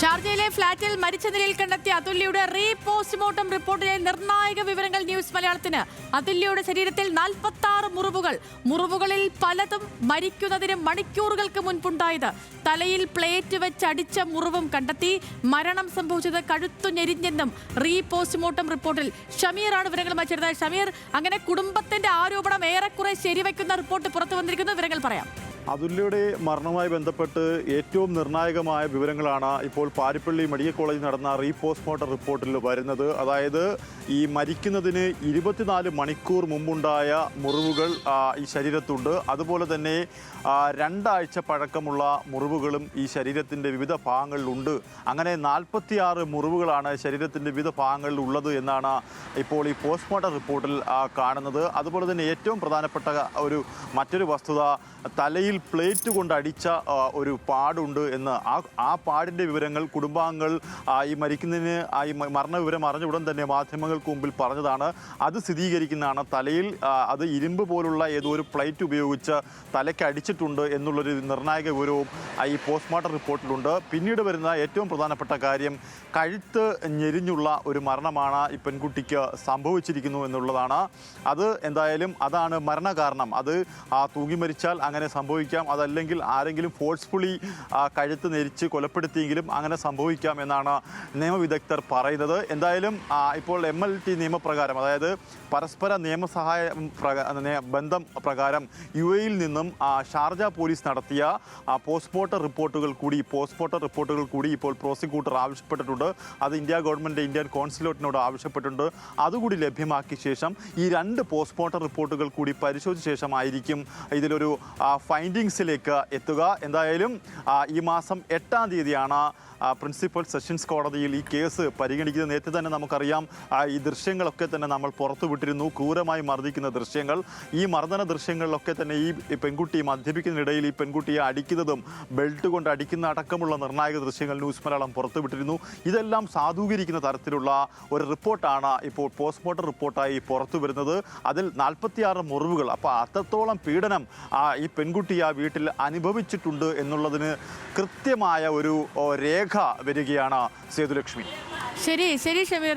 ഷാർജയിലെ ഫ്ളാറ്റിൽ മരിച്ച നിലയിൽ കണ്ടെത്തിയ അതുല്യയുടെ റീ പോസ്റ്റ്മോർട്ടം റിപ്പോർട്ടിലെ നിർണായക വിവരങ്ങൾ ന്യൂസ് മലയാളത്തിന്. അതുല്യയുടെ ശരീരത്തിൽ നാൽപ്പത്തി ആറ് മുറിവുകൾ. മുറിവുകളിൽ പലതും മരിക്കുന്നതിന് മണിക്കൂറുകൾക്ക് മുൻപുണ്ടായത്. തലയിൽ പ്ലേറ്റ് വെച്ച് അടിച്ച മുറിവും കണ്ടെത്തി മരണം സംഭവിച്ചത് കഴുത്തു ഞെരിഞ്ഞെന്നും റീ പോസ്റ്റ്മോർട്ടം റിപ്പോർട്ടിൽ ഷമീറാണ് വിവരങ്ങൾ ചേർന്നത് ഷമീർ അങ്ങനെ കുടുംബത്തിന്റെ ആരോപണം ഏറെക്കുറെ ശരിവയ്ക്കുന്ന റിപ്പോർട്ട് പുറത്തു വന്നിരിക്കുന്നു. വിവരങ്ങൾ പറയാം. അതുല്യയുടെ മരണവുമായി ബന്ധപ്പെട്ട് ഏറ്റവും നിർണായകമായ വിവരങ്ങളാണ് ഇപ്പോൾ പാരിപ്പള്ളി മെഡിക്കൽ കോളേജിൽ നടന്ന റീ പോസ്റ്റ്മോർട്ടം റിപ്പോർട്ടിൽ വരുന്നത്. അതായത് ഈ മരിക്കുന്നതിന് ഇരുപത്തിനാല് മണിക്കൂർ മുമ്പുണ്ടായ മുറിവുകൾ ഈ ശരീരത്തുണ്ട്. അതുപോലെ തന്നെ രണ്ടാഴ്ച പഴക്കമുള്ള മുറിവുകളും ഈ ശരീരത്തിന്റെ വിവിധ ഭാഗങ്ങളിലുണ്ട്. അങ്ങനെ നാൽപ്പത്തിയാറ് മുറിവുകളാണ് ശരീരത്തിന്റെ വിവിധ ഭാഗങ്ങളിൽ ഉള്ളത് എന്നാണ് ഇപ്പോൾ ഈ പോസ്റ്റ്മോർട്ടം റിപ്പോർട്ടിൽ കാണുന്നത്. അതുപോലെ തന്നെ ഏറ്റവും പ്രധാനപ്പെട്ട ഒരു മറ്റൊരു വസ്തുത തലയിൽ പ്ലേറ്റ് കൊണ്ട് അടിച്ച ഒരു പാടുണ്ട് എന്ന്. ആ ആ പാടിന്റെ വിവരങ്ങൾ കുടുംബാംഗങ്ങൾ ഈ മരിക്കുന്നതിന് ഈ മരണ വിവരം അറിഞ്ഞ ഉടൻ തന്നെ മാധ്യമങ്ങൾക്ക് മുമ്പിൽ പറഞ്ഞതാണ്. അത് സ്ഥിരീകരിക്കുന്നതാണ്. തലയിൽ അത് ഇരുമ്പ് പോലുള്ള ഏതോ ഒരു പ്ലേറ്റ് ഉപയോഗിച്ച് തലയ്ക്ക് അടിച്ചിട്ടുണ്ട് എന്നുള്ളൊരു നിർണായക വിവരവും ഈ പോസ്റ്റ്മോർട്ടം റിപ്പോർട്ടിലുണ്ട്. പിന്നീട് വരുന്ന ഏറ്റവും പ്രധാനപ്പെട്ട കാര്യം കഴുത്ത് ഞെരിഞ്ഞുള്ള ഒരു മരണമാണ് ഈ പെൺകുട്ടിക്ക് സംഭവിച്ചിരിക്കുന്നു എന്നുള്ളതാണ്. അത് എന്തായാലും അതാണ് മരണകാരണം. അത് ആ തൂങ്ങി മരിച്ചാൽ അങ്ങനെ സംഭവിക്കാം. അതല്ലെങ്കിൽ ആരെങ്കിലും ഫോഴ്സ്ഫുള്ളി കഴുത്ത് നെരിച്ച് കൊലപ്പെടുത്തിയെങ്കിലും അങ്ങനെ സംഭവിക്കാം എന്നാണ് നിയമവിദഗ്ധർ പറയുന്നത്. എന്തായാലും ഇപ്പോൾ എം എൽ ടി നിയമപ്രകാരം അതായത് പരസ്പര നിയമസഹായ ബന്ധം പ്രകാരം യു എയിൽ നിന്നും ഷാർജ പോലീസ് നടത്തിയ പോസ്റ്റ്മോർട്ടം റിപ്പോർട്ടുകൾ കൂടി പോസ്റ്റ്മോർട്ടം റിപ്പോർട്ടുകൾ കൂടി ഇപ്പോൾ പ്രോസിക്യൂട്ടർ ആവശ്യപ്പെട്ടിട്ടുണ്ട്. അത് ഇന്ത്യ ഗവൺമെന്റ് ഇന്ത്യൻ കോൺസുലേറ്റിനോട് ആവശ്യപ്പെട്ടിട്ടുണ്ട്. അതുകൂടി ലഭ്യമാക്കിയ ശേഷം ഈ രണ്ട് പോസ്റ്റ്മോർട്ടം റിപ്പോർട്ടുകൾ കൂടി പരിശോധിച്ച ശേഷമായിരിക്കും ഇതിലൊരു ഫൈൻഡിങ്സിലേക്ക് എത്തുക. എന്തായാലും ഈ മാസം എട്ടാം തീയതിയാണ് പ്രിൻസിപ്പൽ സെഷൻസ് കോടതിയിൽ ഈ കേസ് പരിഗണിക്കുന്ന നേരത്തെ തന്നെ നമുക്കറിയാം. ഈ ദൃശ്യങ്ങളൊക്കെ തന്നെ നമ്മൾ പുറത്തുവിട്ടിരുന്നു. ക്രൂരമായി മർദ്ദിക്കുന്ന ദൃശ്യങ്ങൾ. ഈ മർദ്ദന ദൃശ്യങ്ങളിലൊക്കെ തന്നെ ഈ പെൺകുട്ടി മദ്യപിക്കുന്നതിനിടയിൽ ഈ പെൺകുട്ടിയെ അടിക്കുന്നതും ബെൽറ്റ് കൊണ്ട് അടിക്കുന്ന അടക്കമുള്ള നിർണായക ദൃശ്യങ്ങൾ ന്യൂസ് മലയാളം പുറത്തുവിട്ടിരുന്നു. ഇതെല്ലാം സാധൂകരിക്കുന്ന തരത്തിലുള്ള ഒരു റിപ്പോർട്ടാണ് ഇപ്പോൾ പോസ്റ്റ്മോർട്ടം റിപ്പോർട്ടായി പുറത്തു വരുന്നത് അതിൽ നാൽപ്പത്തിയാറ് മുറിവുകൾ. അപ്പോൾ അത്രത്തോളം പീഡനം ഈ പെൺകുട്ടി ആ വീട്ടിൽ അനുഭവിച്ചിട്ടുണ്ട് എന്നുള്ളതിന് കൃത്യമായ ഒരു ഓ, രേഖ വരികയാണ് സേതുലക്ഷ്മി. ശരി ശരി ഷമീർ.